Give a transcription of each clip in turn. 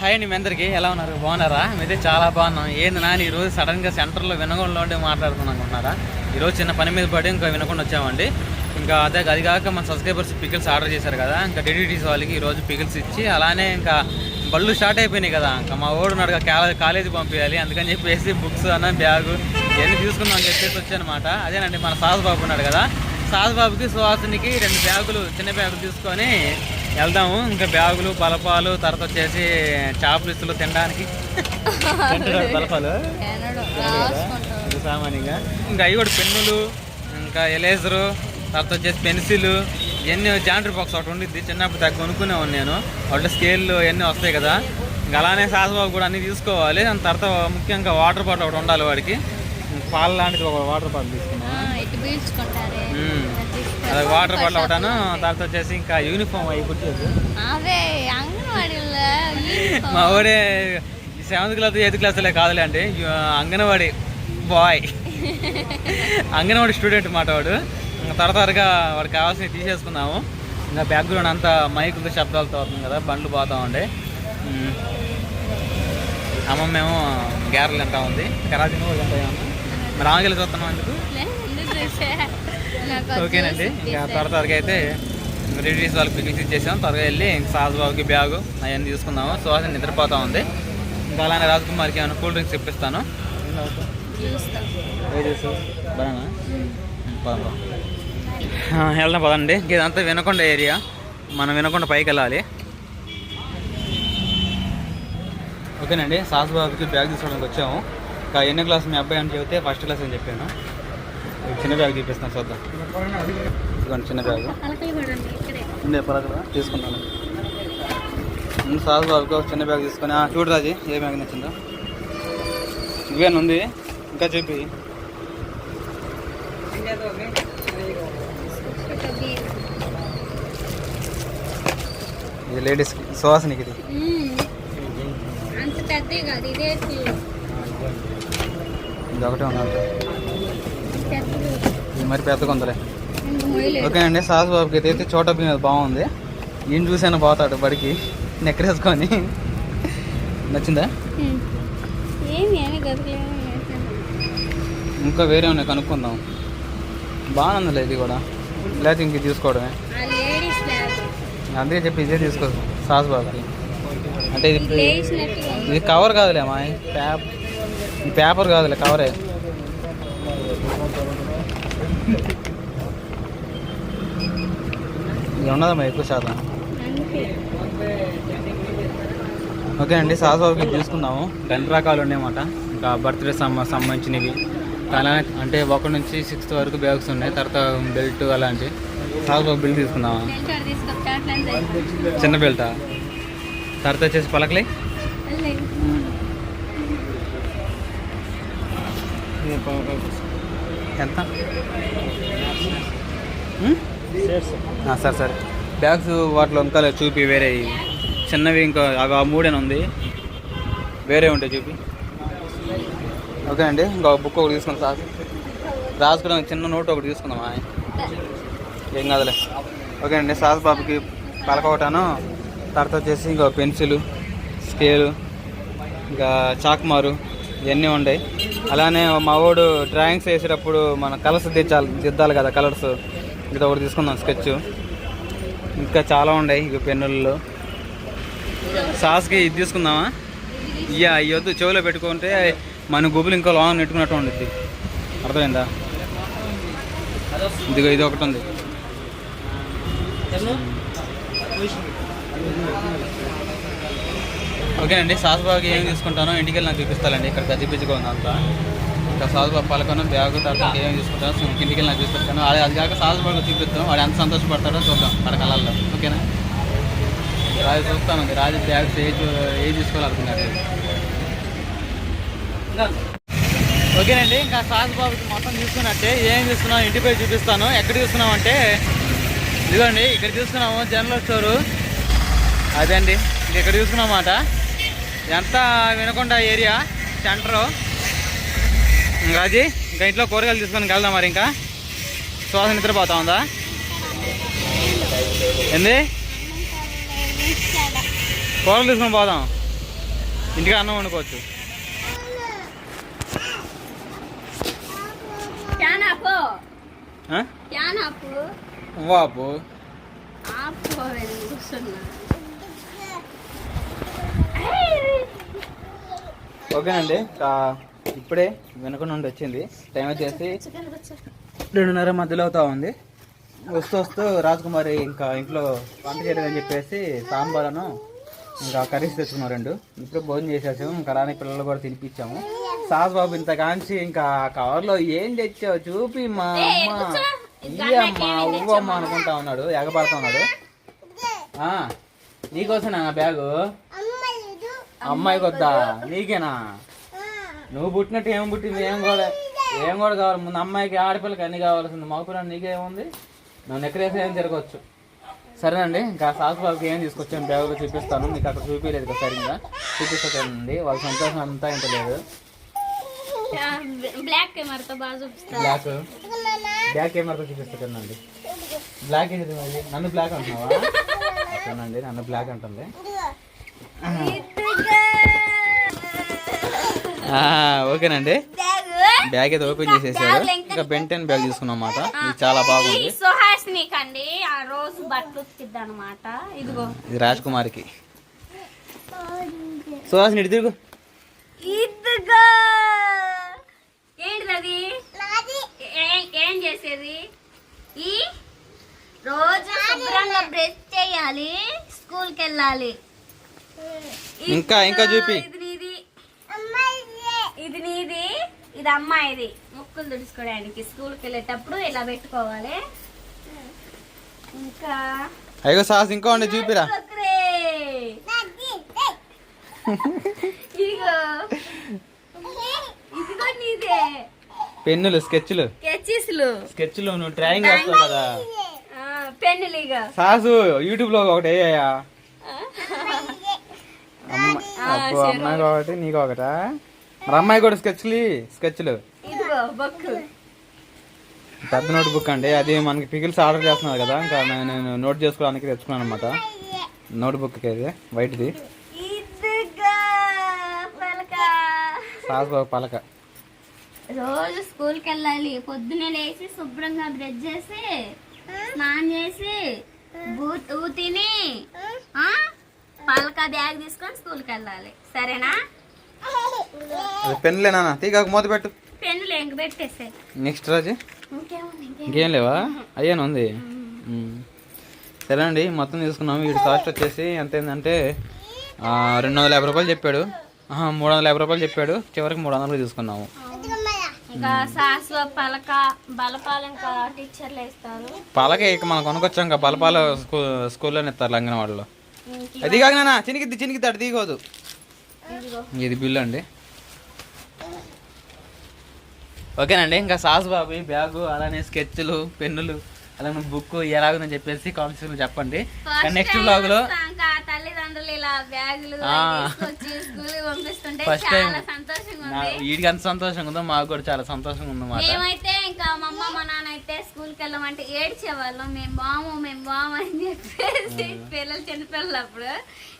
Hi అండి మీ అందరికీ. ఎలా ఉన్నారు? బాగున్నారా? మీదే చాలా బాగున్నాం. ఏంది నాని ఈరోజు సడన్గా సెంటర్లో వినగొండలో ఉండి మాట్లాడుతున్నాం అనుకున్నారా ఈరోజు చిన్న పని మీద పడి ఇంకా వినకుండా వచ్చామండి. ఇంకా అదే అది కాక మన సబ్స్క్రైబర్స్ పికిల్స్ ఆర్డర్ చేశారు కదా ఇంకా డీడీటీస్ వాళ్ళకి ఈరోజు పికిల్స్ ఇచ్చి అలానే ఇంకా బళ్ళు స్టార్ట్ అయిపోయినాయి కదా. ఇంకా మా ఓడు నడక కాలేజీ పంపించాలి అందుకని చెప్పేసి బుక్స్ అన్న బ్యాగు ఇవన్నీ తీసుకుందాం అని చెప్పేసి వచ్చానమాట. అదేనండి మన సాహస్ బాబు ఉన్నాడు కదా. సాహస్ బాబుకి సుహాసినికి రెండు బ్యాగులు చిన్న బ్యాగులు తీసుకొని వెళ్దాము. ఇంకా బ్యాగులు బలపాలు తర్వాత వచ్చేసి చాపులిస్తులు తినడానికి. తింటున్నాడు బలపాలు? ఇది సామాన్యంగా? ఇంకా అవి కూడా పెన్నులు ఇంకా ఎలేజరు తర్వాత వచ్చేసి పెన్సిల్ ఇవన్నీ జాండ్రీ బాక్స్ ఒకటి ఉండిద్ది. చిన్నప్పుడు తగ్గ కొనుక్కునేవాను నేను. వాటి స్కేల్ ఇవన్నీ వస్తాయి కదా. ఇంకా అలానే సాసబాబు కూడా అన్నీ తీసుకోవాలి. దాని తర్వాత ముఖ్యంగా వాటర్ బాటిల్ ఒకటి ఉండాలి వాడికి. పాల లాంటిది ఒక వాటర్ బాటిల్ తీసుకున్నాను అది వాటర్ బాటిల్ ఒకటాను. తర్వాత వచ్చేసి ఇంకా యూనిఫామ్ అవి కుట్టేది. అవే అంగన్వాడీలో uniform. మా ఊడే సెవెంత్ క్లాస్ ఎయిత్ క్లాస్లే కాదులే అంటే అంగన్వాడి బాయ్. అంగన్వాడి స్టూడెంట్ మాట వాడు. ఇంకా త్వర త్వరగా వాడికి కావాల్సినవి తీసేసుకున్నాము. ఇంకా బ్యాక్గ్రౌండ్ అంతా మైకులతో శబ్దాలతో అవుతుంది కదా బండ్లు పోతా ఉండే. అమ్మమ్మేమో గ్యారెలు తింటా ఉంది. కరాజీ మరి ఆంగిలు చూస్తున్నాం ఎందుకు? అది ఓకేనండి. ఇంకా. త్వర త్వరగా అయితే రిలీజ్ వాళ్ళకి పిక్నిక్ ఇచ్చేసాం త్వరగా వెళ్ళి ఇంక సాజ్ బాబుకి బ్యాగు అవన్నీ తీసుకుందాము. సుహాసిని నిద్రపోతా ఉంది. ఇంకా అలానే రాజ్కుమార్కి ఏమైనా కూల్ డ్రింక్స్ ఇప్పిస్తాను. వెళ్దాం పదండి. ఇదంతా వినకొండ ఏరియా. మనం వినకొండ పైకి వెళ్ళాలి. ఓకేనండి. సాస్ బాబుకి బ్యాగ్ తీసుకోవడానికి వచ్చాము. ఇంకా ఎన్నో క్లాస్ మీ అబ్బాయి అని చెబితే ఫస్ట్ క్లాస్ అని చెప్పాను. చిన్న బ్యాగ్ చూపిస్తాను చూద్దాం ఇదిగోండి చిన్న బ్యాగ్. ఉండే పలకలు తీసుకున్నాను సాస్ బాబుకి చిన్న బ్యాగ్ తీసుకొని ఆ, చూడు రాజీ ఏ బ్యాగ్ నచ్చిందో ఇవేనా ఉంది ఇంకా చెప్పి. ఇది లేడీస్ సువాసనకి ఇది ఇదే ఒకటే. పెద్దది. ఇది మరి పెద్దగా ఉందిలే ఇంక మొయ్యలేదు. ఓకే అండి సాస్ బాబుకి అయితే చోట భీమ్ అది బాగుంది. ఈయన చూసాను పోతాడు బడికి నెక్కరేసుకొని నచ్చిందా. ఇంకా వేరే ఉన్నాయి కనుక్కుందాం. బాగుందిలే ఇది కూడా. లేకపోతే ఇంక తీసుకోవడమే. అందుకే చెప్పి ఇదే తీసుకో సాస్ బాబుకి. అంటే ఇది. ఇది కవర్ కాదులే మా పేపర్ పేపర్ కాదులే కవరే. ఇది ఉన్నదమ్మా ఎక్కువ శాతం. ఓకే అండి సాసాకి తీసుకుందాము. రెండు రకాలు ఉన్నాయన్నమాట. ఇంకా బర్త్డే సంబంధించినవి. అలా అంటే ఒకటి నుంచి సిక్స్త్ వరకు బ్యాగ్స్ ఉన్నాయి తర్వాత బెల్ట్ అలాంటి సాసాబాబు బెల్ట్ తీసుకుందామా? చిన్న బెల్టా? తర్వాత వచ్చేసి పలకలే. ఎంత? Sir sir. బ్యాగ్స్ వాటిలో అంతా చూపి వేరే చిన్నవి ఇంకా అవి ఆ మూడేనా ఉంది? వేరే ఉంటాయి చూపి. ఓకే అండి ఇంకా బుక్ ఒకటి తీసుకుందాం సార్. రాసుకోవడానికి చిన్న నోట్ ఒకటి తీసుకుందామా ఏం కాదులే. ఓకే అండి సాస్ బాబుకి పలక ఒకటాను తర్వాత వచ్చేసి ఇంకా పెన్సిల్ స్కేలు ఇంకా చాక్మారు ఇవన్నీ ఉన్నాయి అలానే మా వాడు డ్రాయింగ్స్ వేసేటప్పుడు మన కలర్స్ దిద్దాలి దిద్దాలి కదా కలర్స్. ఇది ఒకటి తీసుకుందాం స్కెచ్. ఇంకా చాలా ఉన్నాయి ఇక పెన్నుల్లో. సాస్కి ఇది తీసుకుందామా? ఇయ్యా ఈ వద్దు చెవిలో పెట్టుకుంటే మన గుబులు ఇంకా లాంగ్ నెట్టుకున్నట్టు ఉండిద్ది. అర్థమైందా? ఇదిగో ఇది ఒకటి ఉంది. ఓకేనండి సాస్బాబుకి ఏం తీసుకుంటానో ఇంటికి వెళ్ళి నాకు చూపిస్తానండి ఇక్కడ గజిబిజిగా అంతా. ఇంకా సాస్బాబు పలకను బ్యాగ్ తర్వాత ఏం తీసుకుంటానో సో ఇంటికి వెళ్ళి నాకు చూపిస్తాను అది అది కాక సాస్బాబు చూపిస్తాం వాడు ఎంత సంతోషపడతాడో చూద్దాం వాడి కళల్లో ఓకేనా? రాజు చూస్తాను. రాజు బ్యాగ్స్ ఏ ఏ తీసుకోవాలనుకున్నారు? ఓకేనండి. ఇంకా సాస్ బాబుకి మొత్తం తీసుకున్నట్టే ఏం తీసుకున్నాం ఇంటిపై చూపిస్తాను. ఎక్కడ తీసుకున్నాం అంటే ఇదిగోండి ఇక్కడ తీసుకున్నాము జనరల్ స్టోరు. అదే అండి ఇంక ఇక్కడ తీసుకున్నామాట ఎంత వినకుండా ఏరియా సెంటరు. రాజీ ఇంకా ఇంట్లో కూరగాయలు తీసుకొని వెళ్దాం మరి ఇంకా. శ్వాస నిద్రపోతా ఉందా? ఏంది? కూరలు తీసుకొని పోదాం. ఇంటికి అన్నం వండుకోవచ్చు. వాపు ఓకేనండి ఇంకా ఇప్పుడే వెనుక నుండి వచ్చింది. టైం వచ్చేసి రెండున్నర మధ్యలో అవుతా ఉంది. వస్తూ వస్తూ రాజకుమారి ఇంకా ఇంట్లో వంట చేయలేదని చెప్పేసి సాంబార్ను ఇంకా కర్రీస్ తెచ్చుకున్నాం రెండు. ఇప్పుడు భోజనం చేసేసాము. ఇంకా రాని పిల్లలు కూడా తినిపించాము. సాస్ బాబు ఇంత కాంచి ఇంకా కవర్లో ఏం తెచ్చావు? చూపి మా అమ్మ. ఇయ్యమ్మా ఉవ్వమ్మ అనుకుంటా ఉన్నాడు. ఎగపడతా ఉన్నాడు. ఆ, నీకోసం నా బ్యాగు? అమ్మాయికి వద్దా నీకేనా? నువ్వు పుట్టినట్టు ఏం పుట్టింది? ఏం కూడా ఏం కూడా కావాలి? ముందు అమ్మాయికి ఆడపిల్లకి అన్ని కావాల్సింది. మగపిల్లలు నీకేముంది నన్ను ఎక్కడేసి ఏం తిరగవచ్చు సరేనండి ఇంకా సాసు బాబుకి ఏం తీసుకొచ్చాను బ్యాగులో చూపిస్తాను. మీకు అక్కడ చూపించలేదు కదా సరిగ్గా. చూపిస్తానండి. వాళ్ళ సంతోషం అంతా ఇంత లేదు. బ్లాక్ కెమెరాతో బాగా చూపిస్తా బ్లాక్? బ్లాక్ కెమెరాతో చూపిస్తానండి బ్లాక్ ఏంటి నన్ను బ్లాక్ అంటున్నావా? ఓకేనండి నన్ను బ్లాక్ అంటుంది. ఓకేనండి. బ్యాగ్ అయితే ఓపెన్ చేసేసారు. ఇంకా బెంటెన్ బ్యాగ్ తీసుకున్నాం అన్నమాట. ఇది చాలా బాగుంది. సుహాసిని కండి ఆ రోజు బట్టలు ఉతికిద్ది అనమాట ఇదిగో. ఇది రాజ్ కుమార్కి సుహాసిని ఇటు తిరుగు. ఇదిగో. ఏంటిది అది? ఏ- ఏం చేసేది? ఈ రోజు శుభ్రంగా బ్రష్ చేయాలి. స్కూల్కి వెళ్ళాలి. ఇంకా ఇంకా చూపి. ఇది ఇది అమ్మాయిది ముక్కులు తుడుచుకోవడానికి స్కూల్కి వెళ్ళేటప్పుడు ఇలా పెట్టుకోవాలి. ఇంకా అయ్యో సాస్ ఇంకా ఉండే చూపిరా. కుర్కురే. ఇదిగో. ఇదిగో నీదే. పెన్నులు స్కెచ్లు. స్కెచెస్లు స్కెచ్లు నువ్వు డ్రాయింగ్ వేస్తావు కదా. పెన్నులు ఇక సాసు యూట్యూబ్లో ఒకటి వేయ్యా అబ్బో అమ్మాయికి ఒకటి నీకు ఒకటా మరి అమ్మాయి కూడా స్కెచ్లు స్కెచ్లు పెద్ద నోట్ బుక్. అండి. అది మనకి పికిల్స్ ఆర్డర్ చేస్తున్నారు కదా ఇంకా నేను నోట్ చేసుకోవడానికి తెచ్చుకున్నాను అనమాట నోట్ బుక్ ఇది వైట్ది ఇదిగో పలక. రోజు స్కూల్కి వెళ్ళాలి. పొద్దున్నే లేచి శుభ్రంగా బ్రష్ చేసి స్నానం చేసి బూత్ తిని పలక బ్యాగ్ తీసుకొని స్కూల్కి వెళ్ళాలి. సరేనా? అది పెన్నులేనా తీగకు మూత పెట్టు. నెక్స్ట్ రోజు. ఇంకేం లేవా? అయ్యాను ఉంది. సరే అండి మొత్తం తీసుకున్నాము. వీడి కాస్ట్ వచ్చేసి ఎంత ఏంటంటే రెండు వందల యాభై రూపాయలు చెప్పాడు. మూడు వందల యాభై రూపాయలు చెప్పాడు. చివరికి మూడు వందలు తీసుకున్నాము. పలక ఇంకా మనం కొనుక్కొచ్చాం ఇంకా బలపాల స్కూ స్కూల్లోనే ఇస్తారు లంగనవాడలో. అది కాక నాన్న చినిగిద్ది చినిగిద్ది అటు ఇదిగో ఇది బిల్లు అండి. ఓకేనండి ఇంకా సాస్ బాబు బ్యాగు అలానే స్కెచ్లు పెన్నులు అలానే బుక్ ఎలాగుందని చెప్పేసి కాన్సెప్ట్ చెప్పండి. నెక్స్ట్ బ్లాగ్లో నా- ఉంది. వీడికి ఎంత సంతోషంగా ఉందో మాకు కూడా చాలా సంతోషంగా మేమైతే ఇంకా మా స్కూల్కి వెళ్ళమంటే ఏడ్చేవాళ్ళం. మేము బాము మేము బాము అని చెప్పేసి పిల్లలు చిన్నపిల్లలు అప్పుడు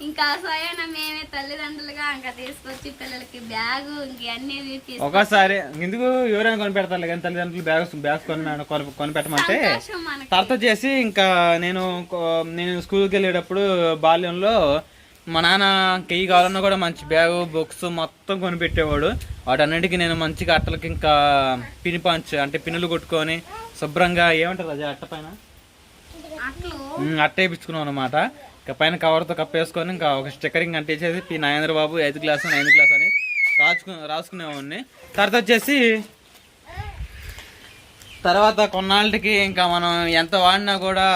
ఇంకా స్వయాన మేమే తల్లిదండ్రులుగా ఇంకా తీసుకొచ్చి పిల్లలకి బ్యాగు ఇంక అన్ని తీసుకొచ్చి ఒకసారి ఎందుకు ఎవరైనా కొని పెడతారు కానీ తల్లిదండ్రులు బ్యాగ్స్ బ్యాగ్స్ కొని కొని- కొని పెట్టమంటే సంతోషం మనకి. తర్వాత చేసి ఇంకా నేను నేను స్కూల్కి వెళ్ళేటప్పుడు బాల్యంలో మా నాన్న కెయ్యి కావాలన్నా కూడా మంచి బ్యాగు బుక్స్ మొత్తం కొనిపెట్టేవాడు. వాటన్నిటికీ నేను మంచిగా అట్టలకి ఇంకా పిని పంచ్ అంటే పిన్నులు కొట్టుకొని శుభ్రంగా ఏమంటారు అది అట్ట పైన? అట్ట వేయించుకున్నాం అనమాట ఇంకా పైన కవర్తో కప్పేసుకొని ఇంకా ఒక stickering అంటేసేసి P Narendra Babu eighth class ninth class అని రాసుకు రాసుకునేవాడిని. తర్వాత వచ్చేసి తర్వాత కొన్నాళ్ళకి ఇంకా మనం ఎంత వాడినా కూడా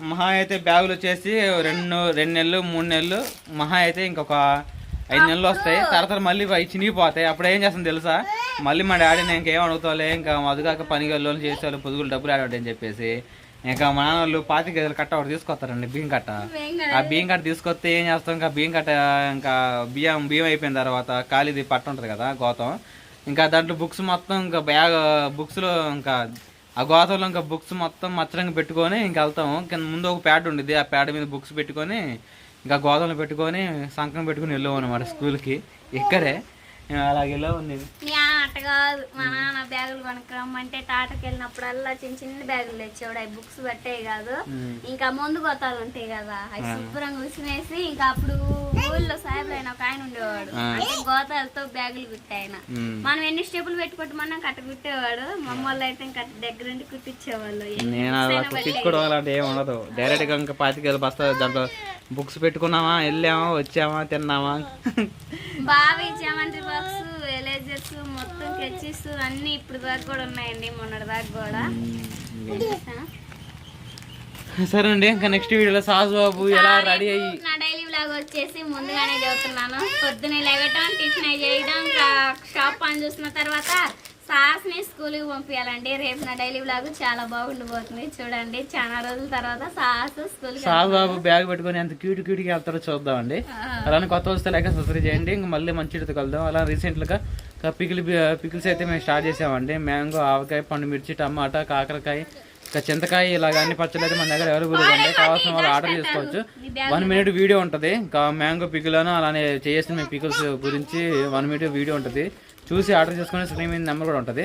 మహా అయితే బ్యాగులు వచ్చేసి రెండు రెండు నెలలు మూడు నెలలు. మహా అయితే ఇంకొక ఐదు నెలలు వస్తాయి. తర్వాత మళ్ళీ అవి చినిగిపోతాయి. అప్పుడు ఏం చేస్తాను తెలుసా? మళ్ళీ మా డాడీని ఇంకేం అడుగుతావులే ఇంకా మధుగాక పని గల్లోని చేసేవాళ్ళు పొదుగులు డబ్బులు ఆడవడం అని చెప్పేసి. ఇంకా మా నాన్న వాళ్ళు పాతి గదులు కట్ట ఒకటి తీసుకొస్తారండి బియ్యం కట్ట. ఆ బియ్యం కట్ట తీసుకొస్తే ఏం చేస్తాం? ఇంకా బియ్యం కట్ట ఇంకా బియ్యం బియ్యం అయిపోయిన తర్వాత ఖాళీది పట్టు ఉంటుంది కదా గోతం. ఇంకా దాంట్లో బుక్స్ మొత్తం ఇంకా బ్యాగ్ బుక్స్లో ఇంకా ఆ గోతంలో ఇంకా బుక్స్ మొత్తం మచ్చరంగా పెట్టుకొని ఇంకా వెళ్తాం. కింద ముందు ఒక ప్యాడ్ ఉండేది. ఆ ప్యాడ్ మీద బుక్స్ పెట్టుకొని ఇంకా గోదాములు పెట్టుకొని సంకం పెట్టుకొని వెళ్ళాం అనమాట స్కూల్కి ఇక్కడే. అలాగే అలాగ నేను అట్ట కాదు. మా నాన్న బ్యాగులు కొనుక్రమ్మంటే టాటకి వెళ్ళినప్పుడల్లా చిన్న చిన్న బ్యాగులు తెచ్చేవాడు. అవి బుక్స్ పట్టేవి కాదు. ఇంకా ముందు గోతాలు ఉంటాయి కదా. అవి శుభ్రంగా ఉసినేసి ఇంకా అప్పుడు ఊళ్ళో సాహెబ్ అయిన ఒక ఆయన ఉండేవాడు. గోతాలతో బ్యాగులు కుట్టాయన. మనం ఎన్ని స్టెప్పులు పెట్టుకుంటామన్నా కట్ట కుట్టేవాడు. మమ్మల్ని అయితే ఇంకా దగ్గరుండి కుట్టించేవాళ్ళు. నేను అలా కుట్టించుకోవడం అలాంటి ఏమి ఉండదు. డైరెక్ట్గా ఇంకా పాతికేళ్ళు బస్తా దాంట్లో బుక్స్ పెట్టుకున్నామా వెళ్ళామా వచ్చామా తిన్నామా? బావి జామంట్రీ బాక్స్ ఎలేజర్స్ మొత్తం కెచ్చిస్ అన్ని ఇప్పుడు దాకా కూడా ఉన్నాయండి మొన్నటి దాకా కూడా. సరే అండి ఇంకా నెక్స్ట్ వీడియోలో సాజు బాబు ఎలా రెడీ అయ్యి నా డైలీ వ్లాగ్ వచ్చేసి ముందుగానే చెబుతున్నాను. పొద్దునే లేవటం టిఫిన్ చేయడం షాప్ పని చూసిన తర్వాత సాస్ని స్కూల్కి పంపించాలండి రేపు నా డైలీ వ్లాగ్ చాలా బాగుండిపోతుంది. చూడండి చాలా రోజుల తర్వాత సాస్ స్కూల్కి సాజు బాబు బ్యాగ్ పెట్టుకొని ఎంత క్యూట్ క్యూట్గా వెళ్తారో చూద్దామండి. అలానే కొత్త వస్తే లేక సబ్స్క్రైబ్ చేయండి. ఇంకా మళ్ళీ మంచితో కలుద్దాం. అలా రీసెంట్గా పికిల్ పికిల్స్ అయితే మేము స్టార్ట్ చేసామండి. మ్యాంగో ఆవకాయ పండు మిర్చి టమాటా కాకరకాయ ఇంకా చింతకాయ ఇలాగ అన్ని పచ్చళ్ళు అయితే మన దగ్గర అవైలబుల్ ఉంటాయి కావాల్సిన వాళ్ళు ఆర్డర్ చేసుకోవచ్చు. వన్ మినిట్ వీడియో ఉంటుంది. ఇంకా మ్యాంగో పికిల్ను అలానే చేసిన మేము పికిల్స్ గురించి వన్ మినిట్ వీడియో ఉంటుంది. చూసి ఆర్డర్ చేసుకునే స్క్రీన్ మీద నెంబర్ కూడా ఉంటుంది.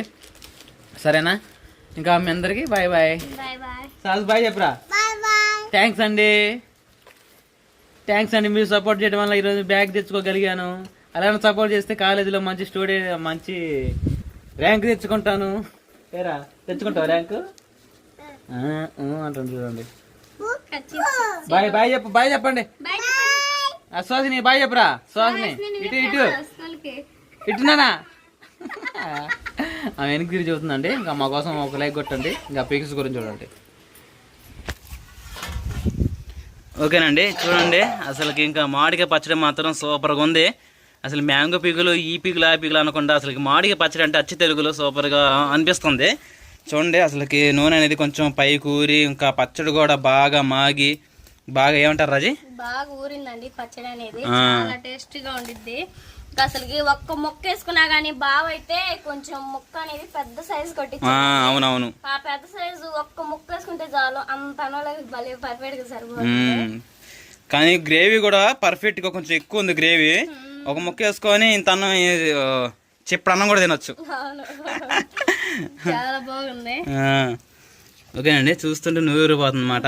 సరేనా? ఇంకా మీ అందరికీ బాయ్ బాయ్. Bye bye. చెప్పరా? థ్యాంక్స్ అండి. థ్యాంక్స్ అండి మీరు సపోర్ట్ చేయడం వల్ల ఈరోజు బ్యాగ్ తెచ్చుకోగలిగాను. అలానే సపోర్ట్ చేస్తే కాలేజీలో మంచి స్టూడెంట్ మంచి ర్యాంక్ తెచ్చుకుంటాను. ఏరా తెచ్చుకుంటావు ర్యాంక్? అంటాను చూడండి. బాయ్ బాయ్ చెప్పు బాయ్ చెప్పండి. సుహాసిని బాయ్ చెప్పరా? సుహాసిని ఇటు ఇటు. ఇటున్నానా? ఆమె వెనక్కి తిరిగి చూస్తుందండి. ఇంకా మా కోసం ఒక లైక్ కొట్టండి. ఇంకా పిక్స్ గురించి చూడండి. ఓకేనండి చూడండి. అసలుకి ఇంకా మామిడికాయ పచ్చడి మాత్రం సూపర్గా ఉంది. అసలు మ్యాంగో పీకులు ఈ పీకులు ఆ పీకులు అనకుండా అసలు మామిడికాయ పచ్చడి అంటే అచ్చి తెలుగులో సూపర్గా అనిపిస్తుంది. చూడండి అసలుకి నూనె అనేది కొంచెం పై కూరి ఇంకా పచ్చడి కూడా బాగా మాగి బాగా ఏమంటారు రాజీ? బాగా ఊరిందండి పచ్చడి అనేది. చాలా టేస్టీగా ఉండిద్ది. అసలుకి ఒక్క మొక్క వేసుకున్నా గానీ బావ అయితే కొంచెం ముక్క అనేది పెద్ద సైజు కొట్టించి ఆ, అవునవును. ఆ పెద్ద సైజు ఒక్క ముక్క వేసుకుంటే చాలు అంత అనోళ్ళకి భలే పర్ఫెక్ట్గా సరిపోతుంది. కానీ గ్రేవీ కూడా పర్ఫెక్ట్గా కొంచెం ఎక్కువ ఉంది గ్రేవీ. ఒక ముక్క వేసుకొని ఇంత అన్నం చిప్పుడు అన్నం కూడా తినొచ్చు. చాలా బాగుంది. ఆ, ఓకేనండి చూస్తుంటే నూరిపోతుంది అనమాట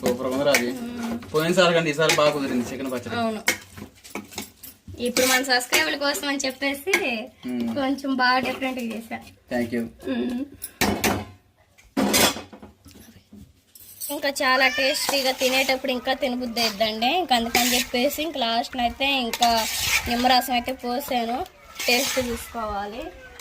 సూపర్ ఉంది అది పోయినసారి కంటే ఈసారి బాగా కుదిరింది చికెన్ పచ్చడి. అవును. ఇప్పుడు మన సబ్స్క్రైబర్ల కోసం అని చెప్పేసి కొంచెం బాగా డిఫరెంట్ చేశా. థ్యాంక్ యూ ఇంకా చాలా టేస్టీగా తినేటప్పుడు ఇంకా తినబుద్ధి అయిద్దండి. ఇంకా అందుకని చెప్పేసి ఇంకా లాస్ట్ అయితే ఇంకా నిమ్మరసం అయితే పోసాను. టేస్ట్ చూసుకోవాలి.